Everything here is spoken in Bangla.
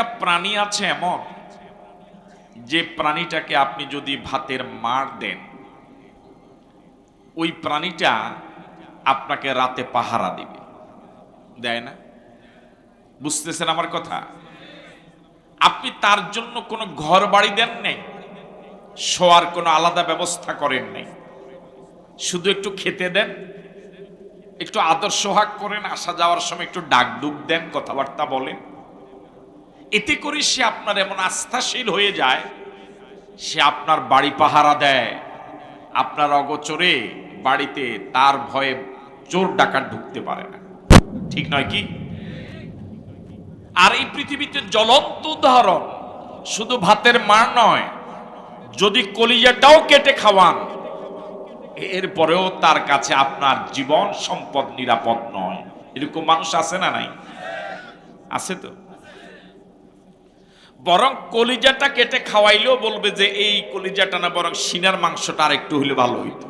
একটা প্রাণী আছে এমন, যে প্রাণীটাকে আপনি যদি ভাতের মার দেন, ওই প্রাণীটা আপনাকে রাতে পাহারা দিবে। দেয় না? বুঝতেছেন আমার কথা? আপনি তার জন্য কোনো ঘর বাড়ি দেন নেই, শোয়ার কোনো আলাদা ব্যবস্থা করেন নাই। শুধু একটু খেতে দেন, একটু আদর সোহাগ করেন, আসা যাওয়ার সময় একটু ডাক ডুক দেন, কথাবার্তা বলেন। এতে করে সে আপনার এমন আস্থাশীল হয়ে যায়, সে আপনার বাড়ি পাহারা দেয়। আপনার অগোচরে বাড়িতে তার ভয়ে চোর ডাকাত ঢুকতে পারে না। ঠিক নয় কি? আর এই পৃথিবীতে জ্বলন্ত উদাহরণ, শুধু ভাতের মার নয়, যদি কলিজাটাও কেটে খাওয়ান, এরপরেও তার কাছে আপনার জীবন সম্পদ নিরাপদ নয়। এরকম মানুষ আছে না নাই? আছে তো? বরং কলিজাটা কেটে খাওয়াইলেও বলবে যে, এই কলিজাটা না, বরং সিনার মাংসটা আর একটু হলে ভালো হইতো।